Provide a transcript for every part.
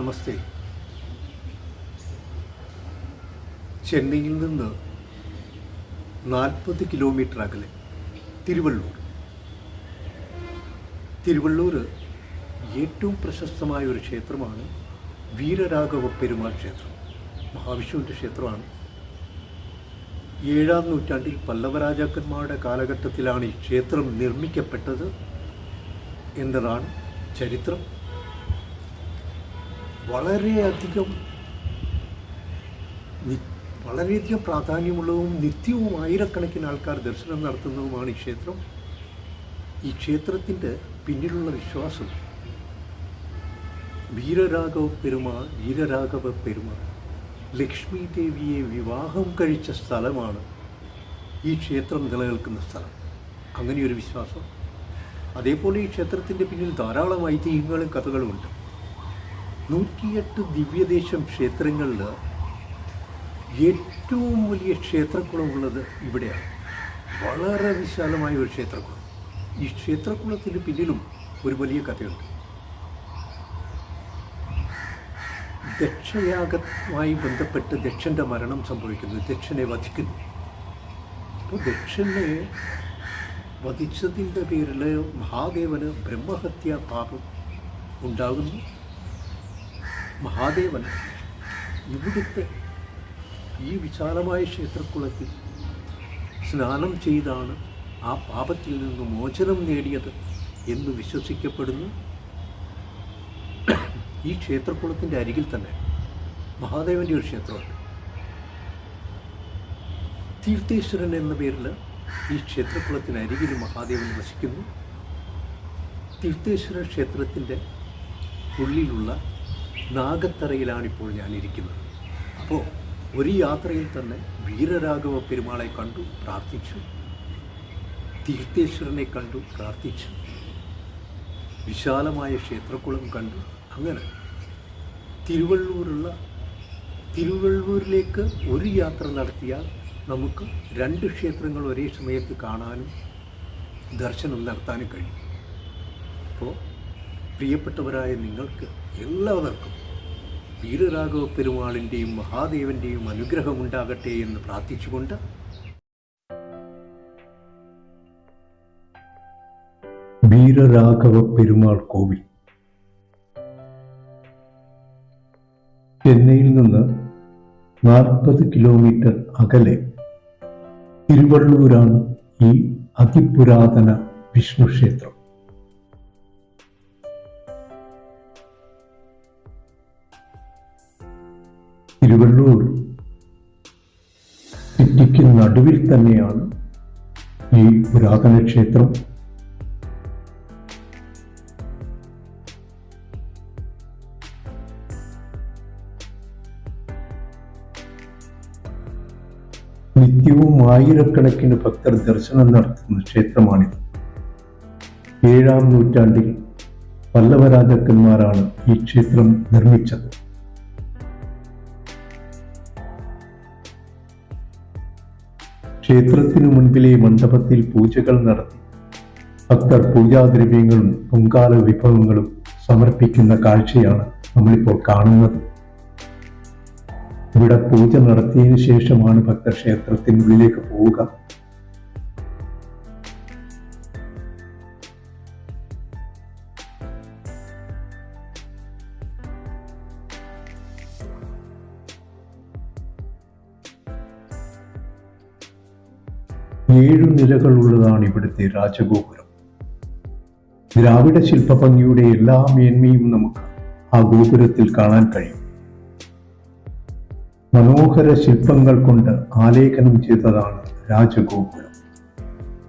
നമസ്തേ. ചെന്നൈയിൽ നിന്ന് നാൽപ്പത് കിലോമീറ്റർ അകലെ തിരുവള്ളൂർ. തിരുവള്ളൂർ ഏറ്റവും പ്രശസ്തമായ ഒരു ക്ഷേത്രമാണ് വീരരാഘവ പെരുമാൾ ക്ഷേത്രം. മഹാവിഷ്ണുവിന്റെ ക്ഷേത്രമാണ്. ഏഴാം നൂറ്റാണ്ടിൽ പല്ലവ രാജാക്കന്മാരുടെ കാലഘട്ടത്തിലാണ് ഈ ക്ഷേത്രം നിർമ്മിക്കപ്പെട്ടത് എന്നതാണ് ചരിത്രം. വളരെയധികം വളരെയധികം പ്രാധാന്യമുള്ളതും നിത്യവും ആയിരക്കണക്കിന് ആൾക്കാർ ദർശനം നടത്തുന്നതുമാണ് ഈ ക്ഷേത്രം. ഈ ക്ഷേത്രത്തിന്റെ പിന്നിലുള്ള വിശ്വാസം വീരരാഘവ പെരുമാൾ വീരരാഘവ പെരുമാൾ ലക്ഷ്മി ദേവിയെ വിവാഹം കഴിച്ച സ്ഥലമാണ് ഈ ക്ഷേത്രം നിലനിൽക്കുന്ന സ്ഥലം. അങ്ങനെയൊരു വിശ്വാസം. അതേപോലെ ഈ ക്ഷേത്രത്തിന്റെ പിന്നിൽ ധാരാളം ഐതിഹ്യങ്ങളും കഥകളുമുണ്ട്. നൂറ്റിയെട്ട് ദിവ്യദേശം ക്ഷേത്രങ്ങളിൽ ഏറ്റവും വലിയ ക്ഷേത്രക്കുളമുള്ളത് ഇവിടെയാണ്. വളരെ വിശാലമായ ഒരു ക്ഷേത്രക്കുളം. ഈ ക്ഷേത്രക്കുളത്തിന് പിന്നിലും ഒരു വലിയ കഥയുണ്ട്. ദക്ഷയാഗമായി ബന്ധപ്പെട്ട് ദക്ഷന്റെ മരണം സംഭവിക്കുന്നു. ദക്ഷനെ വധിക്കുന്നു. അപ്പോൾ ദക്ഷനെ വധിച്ചതിന്റെ പേരിൽ മഹാദേവന് ബ്രഹ്മഹത്യാ പാപം ഉണ്ടാകുന്നു. മഹാദേവൻ ഇവിടുത്തെ ഈ വിശാലമായ ക്ഷേത്രക്കുളത്തിൽ സ്നാനം ചെയ്താണ് ആ പാപത്തിൽ നിന്ന് മോചനം നേടിയത് എന്ന് വിശ്വസിക്കപ്പെടുന്നു. ഈ ക്ഷേത്രക്കുളത്തിന്റെ അരികിൽ തന്നെ മഹാദേവന്റെ ഒരു ക്ഷേത്രമുണ്ട്. തീർത്ഥേശ്വരൻ എന്ന പേരിൽ ഈ ക്ഷേത്രക്കുളത്തിന് അരികിൽ മഹാദേവൻ വസിക്കുന്നു. തീർത്ഥേശ്വര ക്ഷേത്രത്തിന്റെ ഉള്ളിലുള്ള നാഗത്തറയിലാണിപ്പോൾ ഞാനിരിക്കുന്നത്. അപ്പോൾ ഒരു യാത്രയിൽ തന്നെ വീരരാഘവ പെരുമാളെ കണ്ടു പ്രാർത്ഥിച്ചു. തീർത്ഥേശ്വരനെ കണ്ടു പ്രാർത്ഥിച്ചു. വിശാലമായ ക്ഷേത്രക്കുളം കണ്ടു. അങ്ങനെ തിരുവള്ളൂരുള്ള തിരുവള്ളൂരിലേക്ക് ഒരു യാത്ര നടത്തിയാൽ നമുക്ക് രണ്ട് ക്ഷേത്രങ്ങൾ ഒരേ സമയത്ത് കാണാനും ദർശനം നടത്താനും കഴിയും. പ്രിയപ്പെട്ടവരായ നിങ്ങൾക്ക് എല്ലാവർക്കും വീരരാഘവ പെരുമാളിന്റെയും മഹാദേവന്റെയും അനുഗ്രഹമുണ്ടാകട്ടെ എന്ന് പ്രാർത്ഥിച്ചുകൊണ്ട് വീരരാഘവ പെരുമാൾ കോവിൽ. ചെന്നൈയിൽ നിന്ന് നാൽപ്പത് കിലോമീറ്റർ അകലെ തിരുവള്ളൂരാണ് ഈ അതിപുരാതന വിഷ്ണു ക്ഷേത്രം. തിരുവള്ളൂർ സിറ്റിക്ക് നടുവിൽ തന്നെയാണ് ഈ പുരാതന ക്ഷേത്രം. നിത്യവും ആയിരക്കണക്കിന് ഭക്തർ ദർശനം നടത്തുന്ന ക്ഷേത്രമാണിത്. ഏഴാം നൂറ്റാണ്ടിൽ പല്ലവ രാജാക്കന്മാരാണ് ഈ ക്ഷേത്രം നിർമ്മിച്ചത്. ക്ഷേത്രത്തിനു മുൻപിലെ മണ്ഡപത്തിൽ പൂജകൾ നടത്തി. ഭക്തർ പൂജാദ്രവ്യങ്ങളും പൊങ്കാല വിഭവങ്ങളും സമർപ്പിക്കുന്ന കാഴ്ചയാണ് നമ്മളിപ്പോൾ കാണുന്നത്. ഇവിടെ പൂജ നടത്തിയതിനു ശേഷമാണ് ഭക്തർ ക്ഷേത്രത്തിനുള്ളിലേക്ക് പോവുക. ഏഴു നിലകളുള്ളതാണ് ഇവിടുത്തെ രാജഗോപുരം. ദ്രാവിഡ ശില്പഭംഗിയുടെ എല്ലാ മേന്മയും നമുക്ക് ആ ഗോപുരത്തിൽ കാണാൻ കഴിയും. മനോഹര ശില്പങ്ങൾ കൊണ്ട് ആലേഖനം ചെയ്തതാണ് രാജഗോപുരം.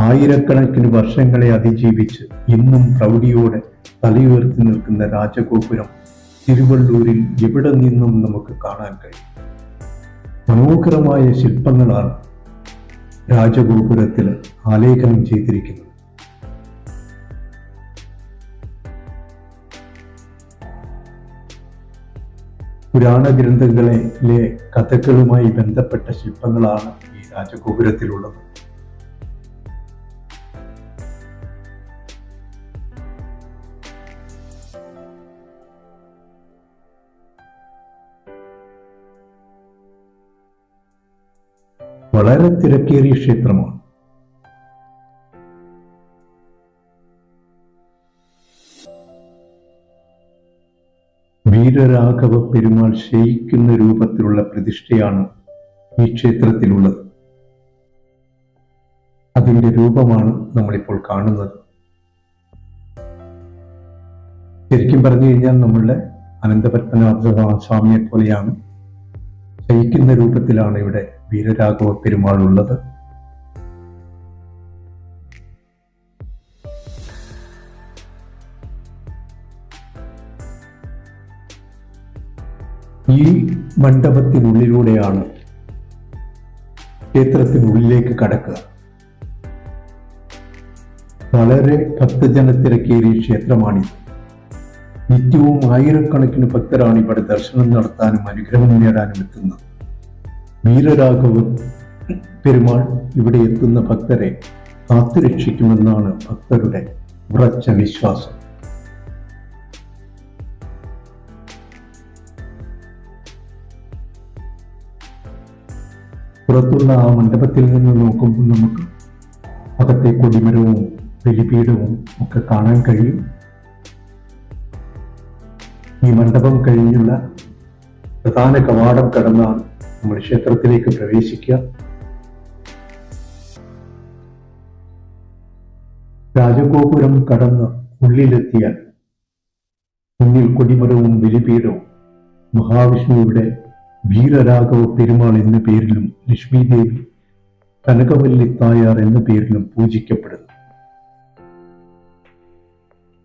ആയിരക്കണക്കിന് വർഷങ്ങളെ അതിജീവിച്ച് ഇന്നും പ്രൗഢിയോടെ തലയുയർത്തി നിൽക്കുന്ന രാജഗോപുരം തിരുവള്ളൂരിൽ എവിടെ നിന്നും നമുക്ക് കാണാൻ കഴിയും? മനോഹരമായ ശില്പങ്ങളാണ് രാജഗോപുരത്തിൽ ആലേഖനം ചെയ്തിരിക്കുന്നു. പുരാണ ഗ്രന്ഥങ്ങളിലെ കഥകളുമായി ബന്ധപ്പെട്ട ശില്പങ്ങളാണ് ഈ രാജഗോപുരത്തിലുള്ളത്. വളരെ തിരക്കേറിയ ക്ഷേത്രമാണ്. വീരരാഘവ പെരുമാൾ ശയിക്കുന്ന രൂപത്തിലുള്ള പ്രതിഷ്ഠയാണ് ഈ ക്ഷേത്രത്തിലുള്ളത്. അതിന്റെ രൂപമാണ് നമ്മളിപ്പോൾ കാണുന്നത്. ശരിക്കും പറഞ്ഞു കഴിഞ്ഞാൽ നമ്മളുടെ അനന്തപത്മനാഭ സ്വാമിയെ പോലെയാണ് ശയിക്കുന്ന രൂപത്തിലാണ് ഇവിടെ വീരരാഘവ പെരുമാൾ ഉള്ളത് ഈ മണ്ഡപത്തിനുള്ളിലൂടെയാണ് ക്ഷേത്രത്തിനുള്ളിലേക്ക് കടക്കുക. വളരെ ഭക്തജനത്തിരക്കേറിയ ക്ഷേത്രമാണിത്. നിത്യവും ആയിരക്കണക്കിന് ഭക്തരാണ് ഇവിടെ ദർശനം നടത്താനും അനുഗ്രഹം നേടാനും എത്തുന്നത് വീരരാഘവ പെരുമാൾ ഇവിടെ എത്തുന്ന ഭക്തരെ കാത്തുരക്ഷിക്കുമെന്നാണ് ഭക്തരുടെ ഉറച്ച വിശ്വാസം പുറത്തുള്ള ആ മണ്ഡപത്തിൽ നിന്ന് നോക്കുമ്പോൾ നമുക്ക് അകത്തെ കൊടിമരവും ബലിപീഠവും ഒക്കെ കാണാൻ കഴിയും. ഈ മണ്ഡപം കഴിഞ്ഞുള്ള പ്രധാന കവാടം കടന്നാണ് നമ്മൾ ക്ഷേത്രത്തിലേക്ക് പ്രവേശിക്കുക. രാജഗോപുരം കടന്ന് ഉള്ളിലെത്തിയാൽ മുന്നിൽ കൊടിമരവും ബലിപീഠവും മഹാവിഷ്ണുവിടെ വീരരാഘവ പെരുമാൾ എന്ന പേരിലും ലക്ഷ്മി ദേവി കനകവല്ലി തായാർ എന്ന പേരിലും പൂജിക്കപ്പെടുന്നു.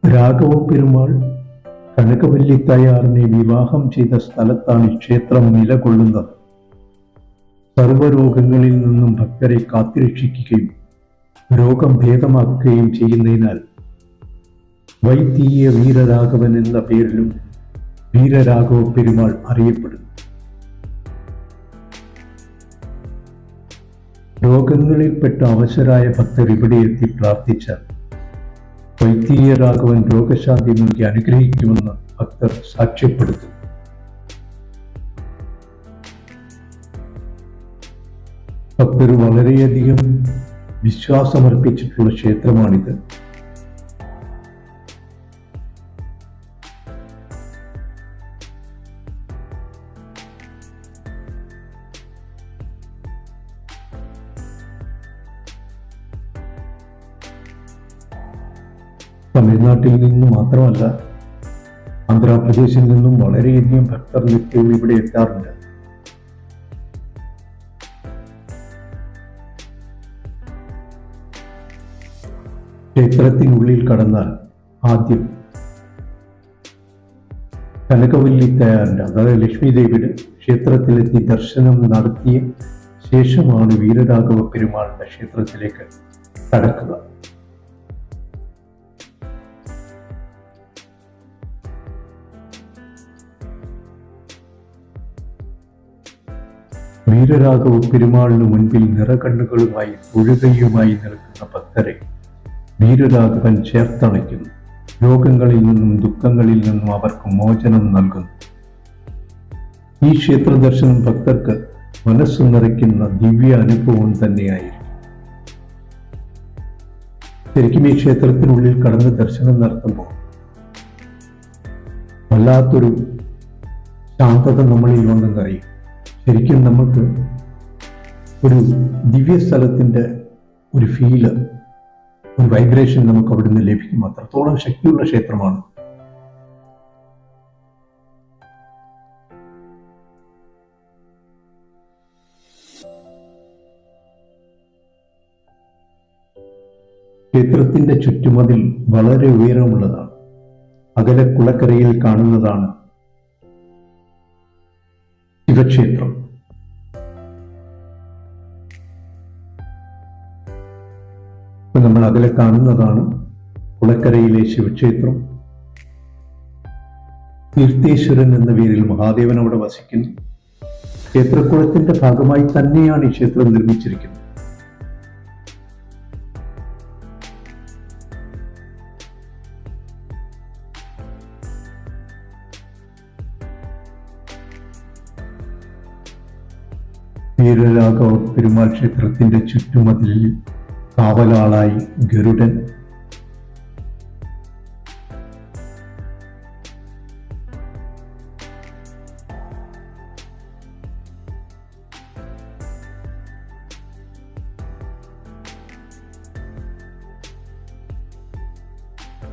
രാഘവ പെരുമാൾ കനകവല്ലി തായാറിനെ വിവാഹം ചെയ്ത സ്ഥലത്താണ് ക്ഷേത്രം നിലകൊള്ളുന്നത്. സർവരോഗങ്ങളിൽ നിന്നും ഭക്തരെ കാത്തുരക്ഷിക്കുകയും രോഗം ഭേദമാക്കുകയും ചെയ്യുന്നതിനാൽ വൈദ്യീയ വീരരാഘവൻ എന്ന പേരിലും വീരരാഘവ പെരുമാൾ അറിയപ്പെടുന്നു. രോഗങ്ങളിൽപ്പെട്ട അവശരായ ഭക്തർ ഇവിടെ എത്തി പ്രാർത്ഥിച്ച വൈദ്യീയരാഘവൻ രോഗശാന്തി നൽകി അനുഗ്രഹിക്കുമെന്ന് ഭക്തർ സാക്ഷ്യപ്പെടുത്തുന്നു. ഭക്തർ വളരെയധികം വിശ്വാസമർപ്പിച്ചിട്ടുള്ള ക്ഷേത്രമാണിത്. തമിഴ്നാട്ടിൽ നിന്നും മാത്രമല്ല ആന്ധ്രാപ്രദേശിൽ നിന്നും വളരെയധികം ഭക്തർ നിത്യവും ഇവിടെ എത്താറുണ്ട്. ക്ഷേത്രത്തിനുള്ളിൽ കടന്നാൽ ആദ്യം കനകവല്ലി തയ്യാറിന്റെ അതായത് ലക്ഷ്മി ദേവിയുടെ ക്ഷേത്രത്തിലെത്തി ദർശനം നടത്തിയ ശേഷമാണ് വീരരാഘവ പെരുമാളിന്റെ ക്ഷേത്രത്തിലേക്ക് കടക്കുക. വീരരാഘവ പെരുമാളിന് മുൻപിൽ നിറകണ്ണുകളുമായി തൊഴുകയുമായി നിൽക്കുന്ന ഭക്തരെ വീരരാഘവൻ ചേർത്തണയ്ക്കുന്നു. രോഗങ്ങളിൽ നിന്നും ദുഃഖങ്ങളിൽ നിന്നും അവർക്ക് മോചനം നൽകുന്നു. ഈ ക്ഷേത്ര ദർശനം ഭക്തർക്ക് മനസ്സ് നിറയ്ക്കുന്ന ദിവ്യ അനുഭവം തന്നെയായിരിക്കും. ശരിക്കും ഈ ക്ഷേത്രത്തിനുള്ളിൽ കടന്ന് ദർശനം നടത്തുമ്പോൾ വല്ലാത്തൊരു ശാന്തത നമ്മളിൽ ഉണ്ടെന്നറിയും ശരിക്കും നമുക്ക് ഒരു ദിവ്യ സ്ഥലത്തിന്റെ ഒരു ഫീൽ ഒരു വൈബ്രേഷൻ നമുക്ക് അവിടുന്ന് ലഭിക്കും അത്രത്തോളം ശക്തിയുള്ള ക്ഷേത്രമാണ്. ക്ഷേത്രത്തിന്റെ ചുറ്റുമതിൽ വളരെ ഉയരമുള്ളതാണ്. അകലെ കുളക്കരയിൽ കാണുന്നതാണ് ശിവക്ഷേത്രം. നമ്മൾ അകലെ കാണുന്നതാണ് കുളക്കരയിലെ ശിവക്ഷേത്രം. തീർത്ഥേശ്വരൻ എന്ന പേരിൽ മഹാദേവൻ അവിടെ വസിക്കുന്നു. ക്ഷേത്രക്കുളത്തിന്റെ ഭാഗമായി തന്നെയാണ് ഈ ക്ഷേത്രം നിർമ്മിച്ചിരിക്കുന്നത്. വീരരാഘവ പെരുമാൾ ക്ഷേത്രത്തിന്റെ ചുറ്റുമതിലിൽ കാവലാളായി ഗരുഡൻ.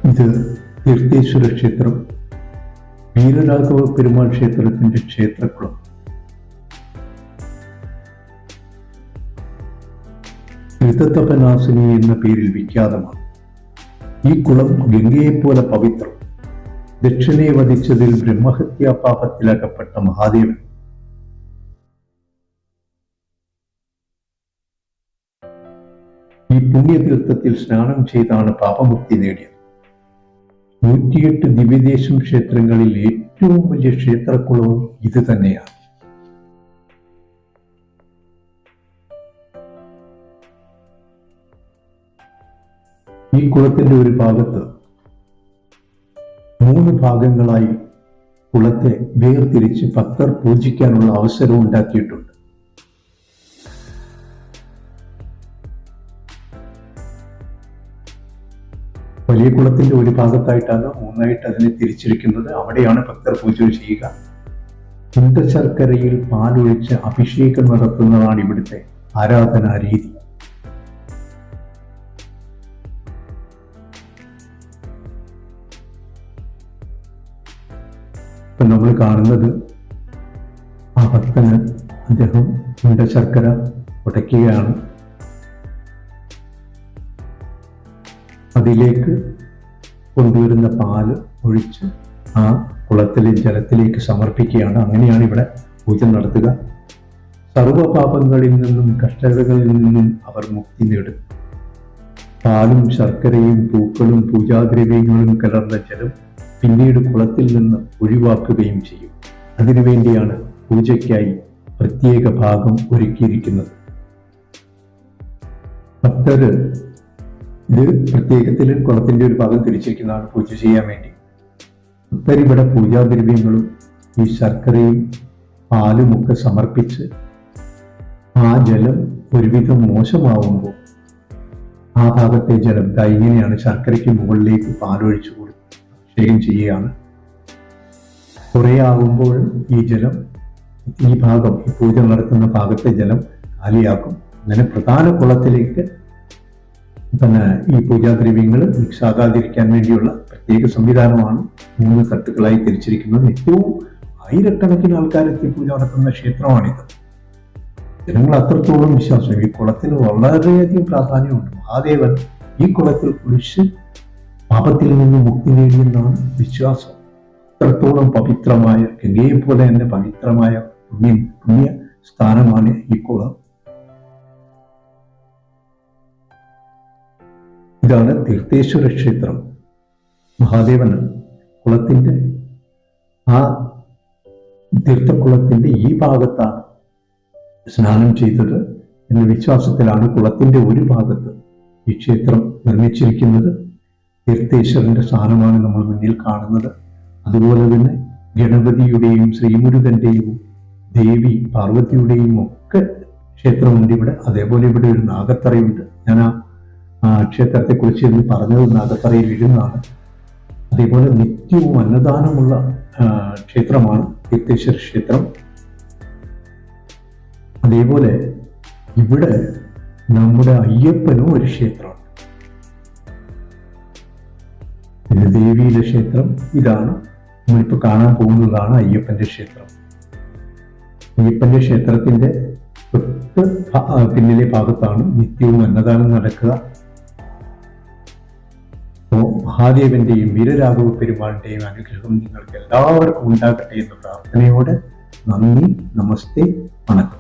ഇത് തീർത്ഥേശ്വര ക്ഷേത്രം വീരരാഘവ പെരുമാൾ ക്ഷേത്രത്തിന്റെ ക്ഷേത്രക്കുളം. ഋതത്തപനാസിനി എന്ന പേരിൽ വിഖ്യാതമാണ്. ഈ കുളം ഗംഗയെപ്പോലെ പവിത്രം. ദക്ഷിണയെ വധിച്ചതിൽ ബ്രഹ്മഹത്യാ പാപത്തിലകപ്പെട്ട മഹാദേവൻ. ഈ പുണ്യതീർത്ഥത്തിൽ സ്നാനം ചെയ്താണ് പാപമുക്തി നേടിയത്. നൂറ്റിയെട്ട് ദിവ്യദേശം ക്ഷേത്രങ്ങളിൽ ഏറ്റവും വലിയ ക്ഷേത്രക്കുളവും ഇത് തന്നെയാണ്. ഈ കുളത്തിന്റെ ഒരു ഭാഗത്ത് മൂന്ന് ഭാഗങ്ങളായി കുളത്തെ വേർതിരിച്ച് ഭക്തർ പൂജിക്കാനുള്ള അവസരവും ഉണ്ടാക്കിയിട്ടുണ്ട്. വലിയ കുളത്തിന്റെ ഒരു ഭാഗത്തായിട്ടാണ് മൂന്നായിട്ട് അതിനെ തിരിച്ചിരിക്കുന്നത്. അവിടെയാണ് ഭക്തർ പൂജ ചെയ്യുക. ശർക്കരയിൽ പാലൊഴിച്ച് അഭിഷേകം നടത്തുന്നതാണ് ഇവിടുത്തെ ആരാധനാ രീതി. കാണുന്നത്. ആ ഭക്തന് അദ്ദേഹം ശർക്കര ഉടയ്ക്കുകയാണ്. അതിലേക്ക് കൊണ്ടുവരുന്ന പാൽ ഒഴിച്ച് ആ കുളത്തിലെ ജലത്തിലേക്ക് സമർപ്പിക്കുകയാണ്. അങ്ങനെയാണ് ഇവിടെ പൂജ നടത്തുക. സർവപാപങ്ങളിൽ നിന്നും കഷ്ടതകളിൽ നിന്നും അവർ മുക്തി നേടും. പാലും ശർക്കരയും പൂക്കളും പൂജാദ്രവ്യങ്ങളും കലർന്ന ജലം പിന്നീട് കുളത്തിൽ നിന്ന് ഒഴിവാക്കുകയും ചെയ്യും. അതിനുവേണ്ടിയാണ് പൂജയ്ക്കായി പ്രത്യേക ഭാഗം ഒരുക്കിയിരിക്കുന്നത്. ഭക്തര് ഇത് പ്രത്യേകത്തിൽ കുളത്തിന്റെ ഒരു ഭാഗം തിരിച്ചിരിക്കുന്നതാണ് പൂജ ചെയ്യാൻ വേണ്ടി. ഭക്തരിവിടെ പൂജാദ്രവ്യങ്ങളും ഈ ശർക്കരയും പാലും ഒക്കെ സമർപ്പിച്ച് ആ ജലം ഒരുവിധം മോശമാവുമ്പോൾ ആ ഭാഗത്തെ ജലം ഇങ്ങനെയാണ് ശർക്കരയ്ക്ക് മുകളിലേക്ക് പാലൊഴിച്ചു അഭിഷേകം ചെയ്യുകയാണ്. കുറെ ആകുമ്പോൾ ഈ ജലം ഈ ഭാഗം ഈ പൂജ നടത്തുന്ന ഭാഗത്തെ ജലം കാലിയാക്കും. അങ്ങനെ പ്രധാന കുളത്തിലേക്ക് പിന്നെ ഈ പൂജാദ്രവ്യങ്ങൾ മിക്സ് ആകാതിരിക്കാൻ വേണ്ടിയുള്ള പ്രത്യേക സംവിധാനമാണ് മൂന്ന് തട്ടുകളായി തിരിച്ചിരിക്കുന്നത്. ഏറ്റവും ആയിരക്കണക്കിന് ആൾക്കാരെത്തി പൂജ നടത്തുന്ന ക്ഷേത്രമാണിത്. ജനങ്ങൾ അത്രത്തോളം വിശ്വാസം. ഈ കുളത്തിന് വളരെയധികം പ്രാധാന്യമുണ്ട്. മഹാദേവൻ ഈ കുളത്തിൽ കുളിച്ച് പാപത്തിൽ നിന്ന് മുക്തി നേടിയെന്നാണ് വിശ്വാസം. അത്രത്തോളം പവിത്രമായ ഗംഗയെ പോലെ തന്നെ പവിത്രമായ പുണ്യ പുണ്യ സ്ഥാനമാണ് ഈ കുളം. ഇതാണ് തീർത്ഥേശ്വര ക്ഷേത്രം. മഹാദേവൻ കുളത്തിന്റെ ആ തീർത്ഥക്കുളത്തിന്റെ ഈ ഭാഗത്താണ് സ്നാനം ചെയ്തത് എന്ന വിശ്വാസത്തിലാണ് കുളത്തിന്റെ ഒരു ഭാഗത്ത് ഈ ക്ഷേത്രം നിർമ്മിച്ചിരിക്കുന്നത്. തീർത്ഥേശ്വരന്റെ സ്ഥാനമാണ് നമ്മൾ മുന്നിൽ കാണുന്നത്. അതുപോലെ തന്നെ ഗണപതിയുടെയും ശ്രീമുരുകന്റെയും ദേവി പാർവതിയുടെയും ഒക്കെ ക്ഷേത്രമുണ്ട് ഇവിടെ. അതേപോലെ ഇവിടെ ഒരു നാഗത്തറയുണ്ട്. ഞാൻ ആ ക്ഷേത്രത്തെക്കുറിച്ച് ഇന്ന് പറഞ്ഞത് നാഗത്തറയിൽ ഇരുന്നാണ് അതേപോലെ നിത്യവും അന്നദാനമുള്ള ക്ഷേത്രമാണ് തീർത്ഥേശ്വര ക്ഷേത്രം. അതേപോലെ ഇവിടെ നമ്മുടെ അയ്യപ്പനും ഒരു ക്ഷേത്രമുണ്ട് ഇത് ദേവിയിലെ ക്ഷേത്രം ഇതാണ്. നമ്മളിപ്പോൾ കാണാൻ പോകുന്നതാണ് അയ്യപ്പന്റെ ക്ഷേത്രം. അയ്യപ്പന്റെ ക്ഷേത്രത്തിന്റെ തൊട്ട് പിന്നിലെ ഭാഗത്താണ് നിത്യവും അന്നദാനം നടക്കുക. അപ്പോൾ മഹാദേവന്റെയും വീരരാഘവ പെരുമാളിന്റെയും അനുഗ്രഹം നിങ്ങൾക്ക് എല്ലാവർക്കും ഉണ്ടാകട്ടെ എന്ന പ്രാർത്ഥനയോടെ നന്ദി നമസ്തേ വണക്കം.